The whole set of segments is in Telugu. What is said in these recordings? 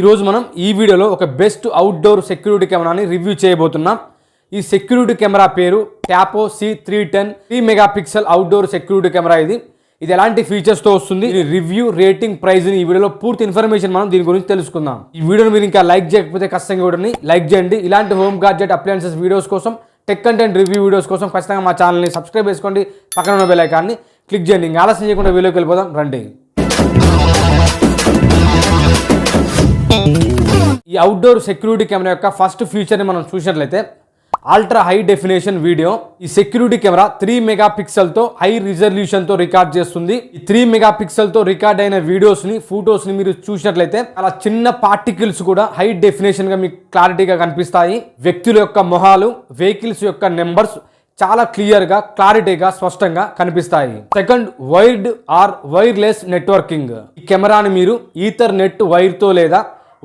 ఈరోజు మనం ఈ వీడియోలో ఒక బెస్ట్ అవుట్డోర్ సెక్యూరిటీ కెమెరాని రివ్యూ చేయబోతున్నాం. ఈ సెక్యూరిటీ కెమెరా పేరు Tapo C three ten three mega pixel outdoor security camera ఇది. ఇది ఎలాంటి ఫీచర్స్తో వస్తుంది? ఈ రివ్యూ రేటింగ్ ప్రైస్ ఈ వీడియోలో పూర్తి ఇన్ఫర్మేషన్ మనం దీని గురించి తెలుసుకుందాం. ఈ వీడియోని మీరు ఇంకా లైక్ చేయకపోతే ఖచ్చితంగా వీడియోని లైక్ చేయండి. ఇలాంటి హోమ్ గాడ్జెట్ అప్లయన్సెస్ వీడియోస్ కోసం టెక్ కంటెంట్ రివ్యూ వీడియోస్ కోసం ఖచ్చితంగా మా ఛానల్ని సబ్స్క్రైబ్ చేసుకోండి. పక్కన ఉన్న బెల్ ఐకాన్ని క్లిక్ చేయండి. ఇంకా ఆలస్యం చేయకుండా వీడియోకి వెళ్ళిపోదాం. రండి. ఈ అవుట్డోర్ సెక్యూరిటీ కెమెరా యొక్క ఫస్ట్ ఫీచర్ని మనం చూసినట్లయితే అల్ట్రా హై డెఫినేషన్ వీడియో ఈ సెక్యూరిటీ కెమెరా త్రీ మెగా పిక్సెల్తో హై రిజల్యూషన్తో రికార్డ్ చేస్తుంది. ఈ త్రీ మెగా పిక్సెల్తో రికార్డ్ అయిన వీడియోస్ని ఫొటోస్ని మీరు చూసినట్లయితే అలా చిన్న పార్టికల్స్ కూడా హై డెఫినేషన్గా మీకు క్లారిటీగా కనిపిస్తాయి. వ్యక్తుల యొక్క మొహాలు వెహికల్స్ యొక్క నెంబర్స్ చాలా క్లియర్గా క్లారిటీగా స్పష్టంగా కనిపిస్తాయి. Second wired or wireless networking ఈ కెమెరాని మీరు ఈథర్ నెట్ వైర్తో లేదా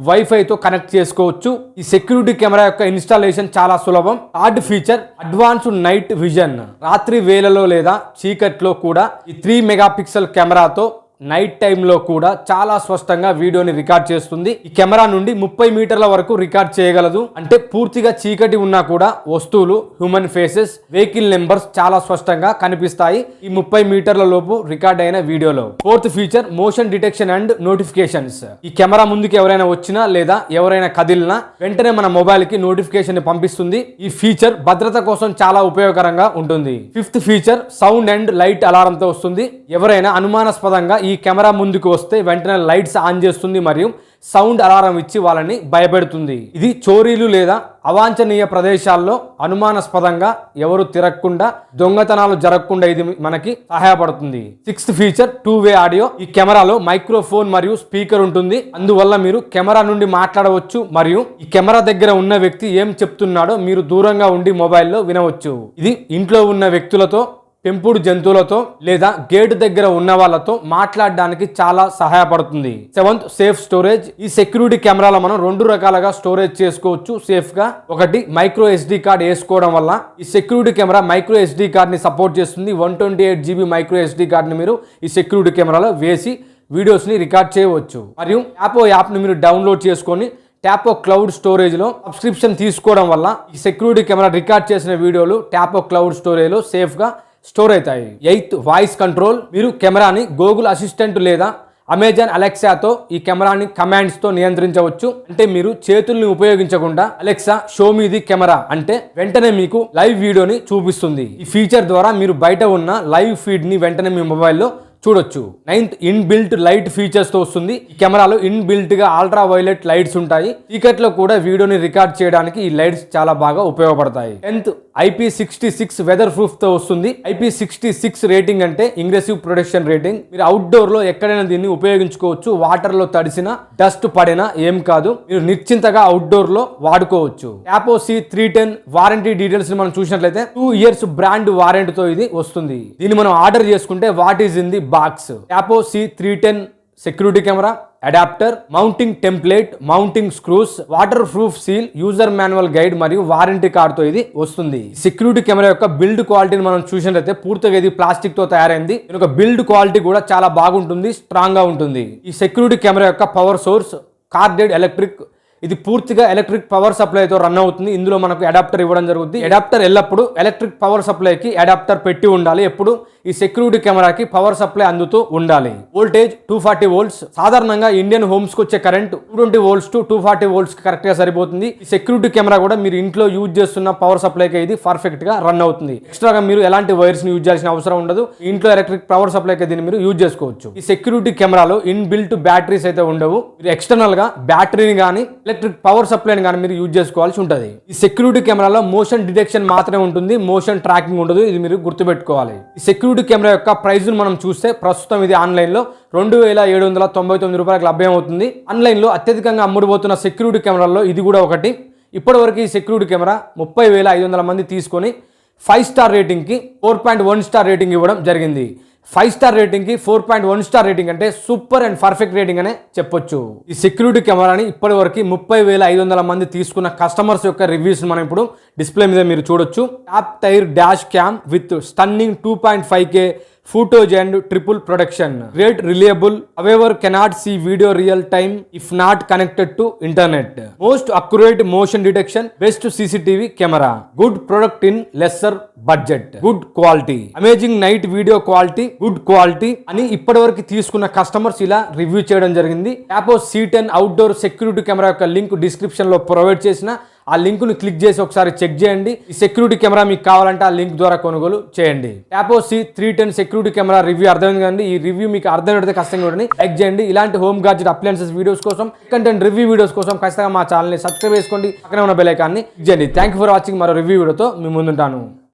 వైఫైతో కనెక్ట్ చేసుకోవచ్చు. ఈ సెక్యూరిటీ కెమెరా యొక్క ఇన్స్టాలేషన్ చాలా సులభం. Third feature advanced night vision రాత్రి వేళలో లేదా చీకట్లో కూడా ఈ త్రీ మెగాపిక్సెల్ కెమెరాతో నైట్ టైంలో కూడా చాలా స్పష్టంగా వీడియోని రికార్డ్ చేస్తుంది. ఈ కెమెరా నుండి ముప్పై మీటర్ల వరకు రికార్డ్ చేయగలదు. అంటే పూర్తిగా చీకటి ఉన్నా కూడా వస్తువులు హ్యూమన్ ఫేసెస్ వెహికల్ నెంబర్స్ చాలా స్పష్టంగా కనిపిస్తాయి. ఈ ముప్పై మీటర్ల లోపు రికార్డ్ అయిన వీడియోలో. Fourth feature motion detection and notifications ఈ కెమెరా ముందుకు ఎవరైనా వచ్చినా లేదా ఎవరైనా కదిలినా వెంటనే మన మొబైల్కి నోటిఫికేషన్ పంపిస్తుంది. ఈ ఫీచర్ భద్రత కోసం చాలా ఉపయోగకరంగా ఉంటుంది. Fifth feature sound and light అలారంతో వస్తుంది. ఎవరైనా అనుమానాస్పదంగా ఈ కెమెరా ముందుకు వస్తే వెంటనే లైట్స్ ఆన్ చేస్తుంది మరియు సౌండ్ అలారం ఇచ్చి వాళ్ళని భయపెడుతుంది. ఇది చోరీలు లేదా అవాంఛనీయ ప్రదేశాల్లో అనుమానాస్పదంగా ఎవరు తిరగకుండా దొంగతనాలు జరగకుండా ఇది మనకి సహాయపడుతుంది. Sixth feature two way audio. ఈ కెమెరాలో మైక్రోఫోన్ మరియు స్పీకర్ ఉంటుంది. అందువల్ల మీరు కెమెరా నుండి మాట్లాడవచ్చు మరియు ఈ కెమెరా దగ్గర ఉన్న వ్యక్తి ఏం చెప్తున్నాడో మీరు దూరంగా ఉండి మొబైల్లో వినవచ్చు. ఇది ఇంట్లో ఉన్న వ్యక్తులతో పెంపుడు జంతువులతో లేదా గేట్ దగ్గర ఉన్న వాళ్ళతో మాట్లాడడానికి చాలా సహాయపడుతుంది. Seventh safe storage. ఈ సెక్యూరిటీ కెమెరాలో మనం రెండు రకాలుగా స్టోరేజ్ చేసుకోవచ్చు. సేఫ్గా ఒకటి మైక్రో ఎస్డి కార్డ్ వేసుకోవడం వల్ల ఈ సెక్యూరిటీ కెమెరా మైక్రో ఎస్డి కార్డ్ని సపోర్ట్ చేస్తుంది. One twenty eight GB micro SD కార్డ్ని మీరు ఈ సెక్యూరిటీ కెమెరాలో వేసి వీడియోస్ని రికార్డ్ చేయవచ్చు. మరియు యాపో యాప్ని మీరు డౌన్లోడ్ చేసుకొని ట్యాపో క్లౌడ్ స్టోరేజ్లో సబ్స్క్రిప్షన్ తీసుకోవడం వల్ల ఈ సెక్యూరిటీ కెమెరా రికార్డ్ చేసిన వీడియోలు ట్యాపో క్లౌడ్ స్టోరేజ్లో సేఫ్గా స్టోర్ అవుతాయి. Eighth voice control. మీరు కెమెరాని గూగుల్ అసిస్టెంట్ లేదా అమెజాన్ అలెక్సాతో ఈ కెమెరాని కమాండ్స్తో నియంత్రించవచ్చు. అంటే మీరు చేతుల్ని ఉపయోగించకుండా Alexa show me the camera అంటే వెంటనే మీకు లైవ్ వీడియోని చూపిస్తుంది. ఈ ఫీచర్ ద్వారా మీరు బయట ఉన్న లైవ్ ఫీడ్ని వెంటనే మీ మొబైల్లో చూడొచ్చు. నైన్త్ ఇన్ బిల్ట్ లైట్ ఫీచర్స్తో వస్తుంది. ఈ కెమెరాలో ఇన్గా అల్ట్రా వైలెట్ లైట్స్ ఉంటాయి చీకట్లో కూడా వీడియోని రికార్డ్ చేయడానికి ఈ లైట్స్ చాలా బాగా ఉపయోగపడతాయి. Tenth IP sixty six weather ప్రూఫ్తో వస్తుంది. ఐపీ సిక్స్టీ సిక్స్ రేటింగ్ అంటే ఇంగ్రెసివ్ ప్రొటెక్షన్ రేటింగ్ మీరు అవుట్డోర్లో ఎక్కడైనా దీన్ని ఉపయోగించుకోవచ్చు. వాటర్లో తడిసిన డస్ట్ పడినా ఏం కాదు. మీరు నిశ్చింతగా అవుట్డోర్లో వాడుకోవచ్చు. Tapo C three ten warranty details మనం చూసినట్లయితే టూ ఇయర్స్ బ్రాండ్ వారంటీతో ఇది వస్తుంది. దీన్ని మనం ఆర్డర్ చేసుకుంటే what is in the box Tapo C three ten security camera adapter mounting template mounting screws waterproof seal user manual guide మరియు వారంటీ కార్డ్తో ఇది వస్తుంది. సెక్యూరిటీ కెమెరా యొక్క బిల్డ్ క్వాలిటీని మనం చూసినట్లయితే పూర్తిగా ఇది ప్లాస్టిక్తో తయారైంది. దీని యొక్క బిల్డ్ క్వాలిటీ కూడా చాలా బాగుంటుంది స్ట్రాంగ్గా ఉంటుంది. ఈ సెక్యూరిటీ కెమెరా యొక్క పవర్ సోర్స్ కార్డెడ్ ఎలక్ట్రిక్ ఇది పూర్తిగా ఎలక్ట్రిక్ పవర్ సప్లైతో రన్ అవుతుంది. ఇందులో మనకు అడాప్టర్ ఇవ్వడం జరుగుతుంది. అడాప్టర్ ఎల్లప్పుడు ఎలక్ట్రిక్ పవర్ సప్లైకి అడాప్టర్ పెట్టి ఉండాలి. ఎప్పుడు ఈ సెక్యూరిటీ కెమెరాకి పవర్ సప్లై అందుతూ ఉండాలి. వోల్టేజ్ టూ ఫార్టీ వోల్ట్స్ సాధారణంగా ఇండియన్ హోమ్స్కి వచ్చే current two twenty volts to two forty volts కరెక్ట్గా సరిపోతుంది. ఈ సెక్యూరిటీ కెమెరా కూడా మీరు ఇంట్లో యూజ్ చేస్తున్న పవర్ సప్లైకి ఇది పర్ఫెక్ట్గా రన్ అవుతుంది. ఎక్స్ట్రాగా మీరు ఎలాంటి వైర్స్ని యూజ్ చేయాల్సిన అవసరం ఉండదు. ఇంట్లో ఎలక్ట్రిక్ పవర్ సప్లైకి దీన్ని మీరు యూజ్ చేసుకోవచ్చు. ఈ సెక్యూరిటీ కెమెరాలో ఇన్ బిల్ట్ బ్యాటరీస్ అయితే ఉండవు. మీరు ఎక్స్టర్నల్గా బ్యాటరీని కానీ ఎలక్ట్రిక్ పవర్ సప్లైని కానీ మీరు యూజ్ చేసుకోవాల్సి ఉంటుంది. ఈ సెక్యూరిటీ కెమెరాలో మోషన్ డిటెక్షన్ మాత్రమే ఉంటుంది. మోషన్ ట్రాకింగ్ ఉండదు. ఇది మీరు గుర్తుపెట్టుకోవాలి. ఈ సెక్యూరిటీ కెమెరా యొక్క ప్రైజ్ను మనం చూస్తే ప్రస్తుతం ఇది ఆన్లైన్లో రెండు వేల ఏడు వందల తొంభై తొమ్మిది రూపాయలకు లభ్యమవుతుంది. ఆన్లైన్లో అత్యధికంగా అమ్ముడుపోతున్న సెక్యూరిటీ కెమెరాల్లో ఇది కూడా ఒకటి. ఇప్పటివరకు ఈ సెక్యూరిటీ కెమెరా ముప్పై వేల ఐదు వందల మంది తీసుకొని five star రేటింగ్కి four point one star rating ఇవ్వడం జరిగింది. Five star రేటింగ్కి four point one star rating అంటే సూపర్ అండ్ పర్ఫెక్ట్ రేటింగ్ అనే చెప్పొచ్చు. ఈ సెక్యూరిటీ కెమెరాని ఇప్పటి వరకు ముప్పై వేల ఐదు వందల మంది తీసుకున్న కస్టమర్స్ యొక్క రివ్యూస్ మనం ఇప్పుడు డిస్ప్లే మీద మీరు చూడొచ్చు. App tire dash cam with stunning two point five K footage and triple production great reliable however cannot see video real time if not connected to internet most accurate motion detection best CCTV camera good product in lesser budget good quality amazing night video quality good quality అని ఇప్పటివరకు తీసుకున్న కస్టమర్స్ ఇలా రివ్యూ చేయడం జరిగింది. Tapo C ten outdoor security camera యొక్క లింక్ డిస్క్రిప్షన్లో ప్రొవైడ్ చేసిన ఆ లింకును క్లిక్ చేసి ఒకసారి చెక్ చేయండి. సెక్యూరిటీ కెమెరా మీకు కావాలంటే ఆ లింక్ ద్వారా కొనుగోలు చేయండి. Tapo C three ten security camera review అర్థమైంది కదండి. ఈ రివ్యూ మీకు అర్థమైతే ఖచ్చితంగా చూడండి. లైక్ చేయండి. ఇలాంటి హోమ్ గాడ్జెట్ అప్లయన్సెస్ వీడియోస్ కోసం కంటెంట్ రివ్యూ వీడియోస్ కోసం ఖచ్చితంగా మా ఛానల్ని సబ్స్క్రైబ్ చేసుకోండి. పక్కనే ఉన్న బెల్ ఐకాన్ని క్లిక్ చేయండి. థ్యాంక్ యూ ఫర్ వాచింగ్ మరో రివ్యూ వీడియోతో మీ ముందుంటాను.